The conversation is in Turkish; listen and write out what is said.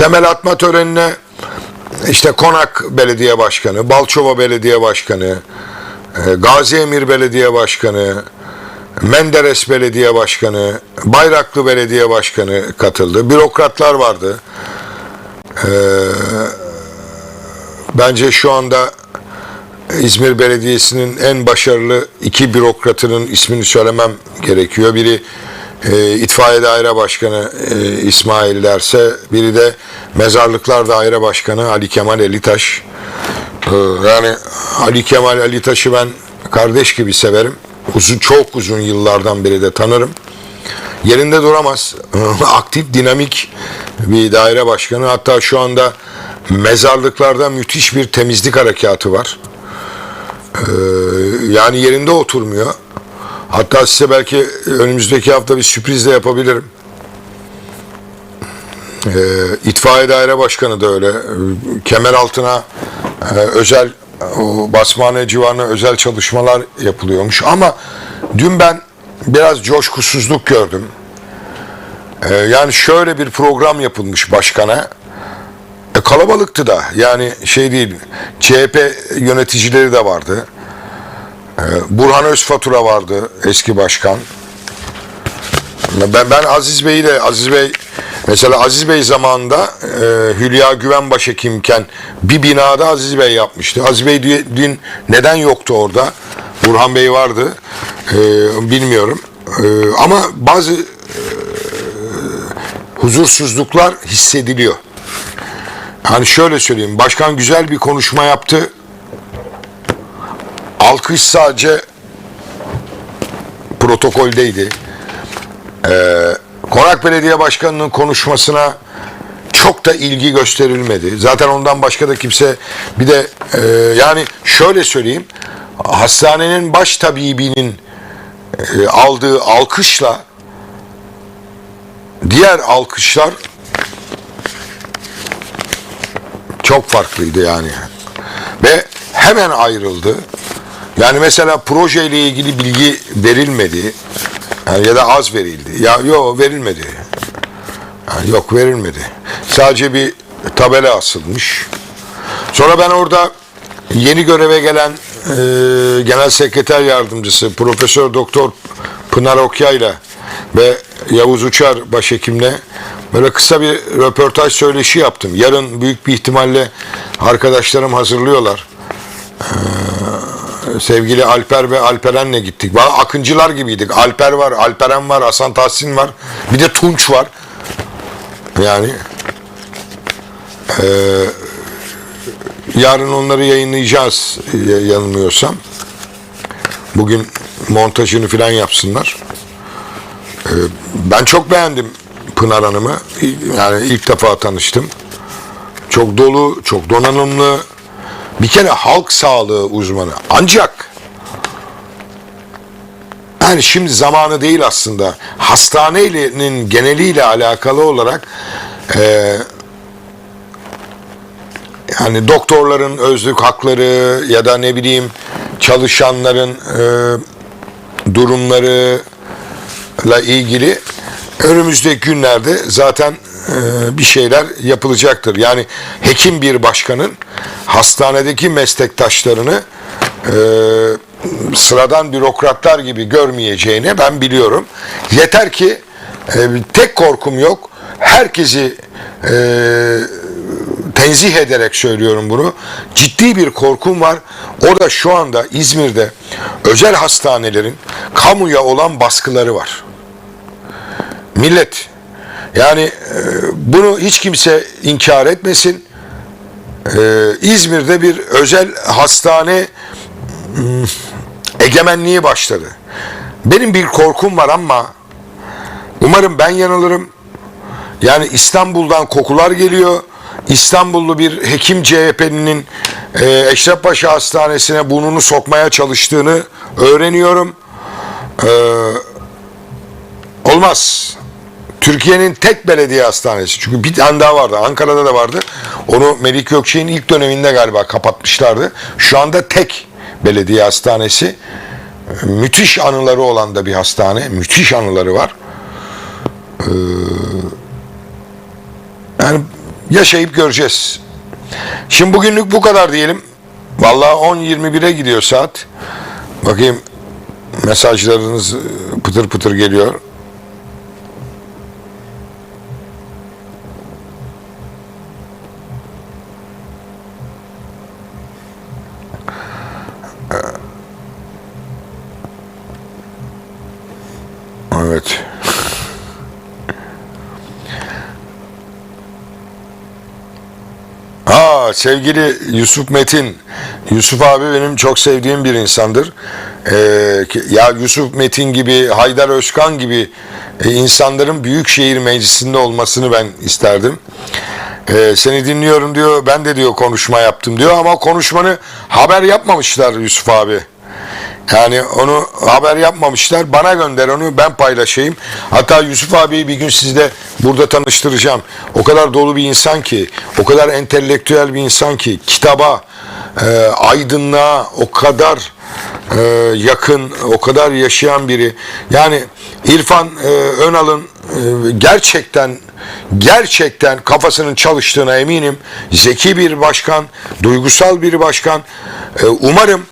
temel atma törenine işte Konak Belediye Başkanı, Balçova Belediye Başkanı, e, Gazi Emir Belediye Başkanı, Menderes Belediye Başkanı, Bayraklı Belediye Başkanı katıldı. Bürokratlar vardı. Ee, bence şu anda İzmir Belediyesi'nin en başarılı iki bürokratının ismini söylemem gerekiyor. Biri e, İtfaiye Daire Başkanı e, İsmail derse, biri de Mezarlıklar Daire Başkanı Ali Kemal Elitaş. Ee, yani Ali Kemal Elitaş'ı ben kardeş gibi severim. Uzun, çok uzun yıllardan beri de tanırım. Yerinde duramaz. Aktif, dinamik bir daire başkanı. Hatta şu anda mezarlıklarda müthiş bir temizlik harekatı var. Ee, yani yerinde oturmuyor. Hatta size belki önümüzdeki hafta bir sürpriz de yapabilirim. Ee, İtfaiye Daire Başkanı da öyle. Kemer altına e, özel basmane civarına özel çalışmalar yapılıyormuş. Ama dün ben biraz coşkusuzluk gördüm. Ee, yani şöyle bir program yapılmış başkana. E, kalabalıktı da. Yani şey değil. CHP yöneticileri de vardı. Ee, Burhan Özfatura vardı eski başkan. Ben, ben Aziz Bey'i de Aziz Bey mesela Aziz Bey zamanında e, Hülya Güven başhekimken bir binada Aziz Bey yapmıştı. Aziz Bey dü- dün neden yoktu orada? Burhan Bey vardı. E, bilmiyorum. E, ama bazı e, huzursuzluklar hissediliyor. Hani şöyle söyleyeyim. Başkan güzel bir konuşma yaptı. Alkış sadece protokoldeydi. Konak Belediye Başkanı'nın konuşmasına çok da ilgi gösterilmedi. Zaten ondan başka da kimse bir de e, yani şöyle söyleyeyim hastanenin baş tabibinin e, aldığı alkışla diğer alkışlar çok farklıydı yani. Ve hemen ayrıldı. Yani mesela projeyle ilgili bilgi verilmedi. Yani ya da az verildi. Ya yok verilmedi. Yani yok verilmedi. Sadece bir tabela asılmış. Sonra ben orada yeni göreve gelen e, genel sekreter yardımcısı Profesör Doktor Pınar Okyay'la ve Yavuz Uçar başhekimle böyle kısa bir röportaj söyleşi yaptım. Yarın büyük bir ihtimalle arkadaşlarım hazırlıyorlar sevgili Alper ve Alperen'le gittik. Valla akıncılar gibiydik. Alper var, Alperen var, Hasan Tahsin var. Bir de Tunç var. Yani eee, yarın onları yayınlayacağız y- yanılmıyorsam. Bugün montajını falan yapsınlar. Eee, ben çok beğendim Pınar Hanım'ı. Yani ilk defa tanıştım. Çok dolu, çok donanımlı, bir kere halk sağlığı uzmanı. Ancak yani şimdi zamanı değil aslında. Hastanenin geneliyle alakalı olarak e, yani doktorların özlük hakları ya da ne bileyim çalışanların e, durumlarıyla ilgili önümüzdeki günlerde zaten bir şeyler yapılacaktır. Yani hekim bir başkanın hastanedeki meslektaşlarını e, sıradan bürokratlar gibi görmeyeceğini ben biliyorum. Yeter ki e, tek korkum yok. Herkesi e, tenzih ederek söylüyorum bunu. Ciddi bir korkum var. O da şu anda İzmir'de özel hastanelerin kamuya olan baskıları var. Millet yani e, bunu hiç kimse inkar etmesin. E, İzmir'de bir özel hastane hmm, egemenliği başladı. Benim bir korkum var ama umarım ben yanılırım. Yani İstanbul'dan kokular geliyor. İstanbullu bir hekim CHP'nin e, Eşrefpaşa Hastanesi'ne burnunu sokmaya çalıştığını öğreniyorum. E, olmaz. Türkiye'nin tek belediye hastanesi. Çünkü bir tane daha vardı. Ankara'da da vardı. Onu Melik Gökçe'nin ilk döneminde galiba kapatmışlardı. Şu anda tek belediye hastanesi. Müthiş anıları olan da bir hastane. Müthiş anıları var. Ee, yani yaşayıp göreceğiz. Şimdi bugünlük bu kadar diyelim. Vallahi 10.21'e gidiyor saat. Bakayım mesajlarınız pıtır pıtır geliyor. Evet. Ha sevgili Yusuf Metin. Yusuf abi benim çok sevdiğim bir insandır. Ee, ya Yusuf Metin gibi, Haydar Özkan gibi e, insanların Büyükşehir Meclisi'nde olmasını ben isterdim. Ee, seni dinliyorum diyor. Ben de diyor konuşma yaptım diyor ama konuşmanı haber yapmamışlar Yusuf abi. Yani onu haber yapmamışlar. Bana gönder onu ben paylaşayım. Hatta Yusuf abiyi bir gün sizde burada tanıştıracağım. O kadar dolu bir insan ki, o kadar entelektüel bir insan ki, kitaba, e, aydınlığa o kadar e, yakın, o kadar yaşayan biri. Yani İrfan e, Önal'ın e, gerçekten gerçekten kafasının çalıştığına eminim. Zeki bir başkan, duygusal bir başkan. E, umarım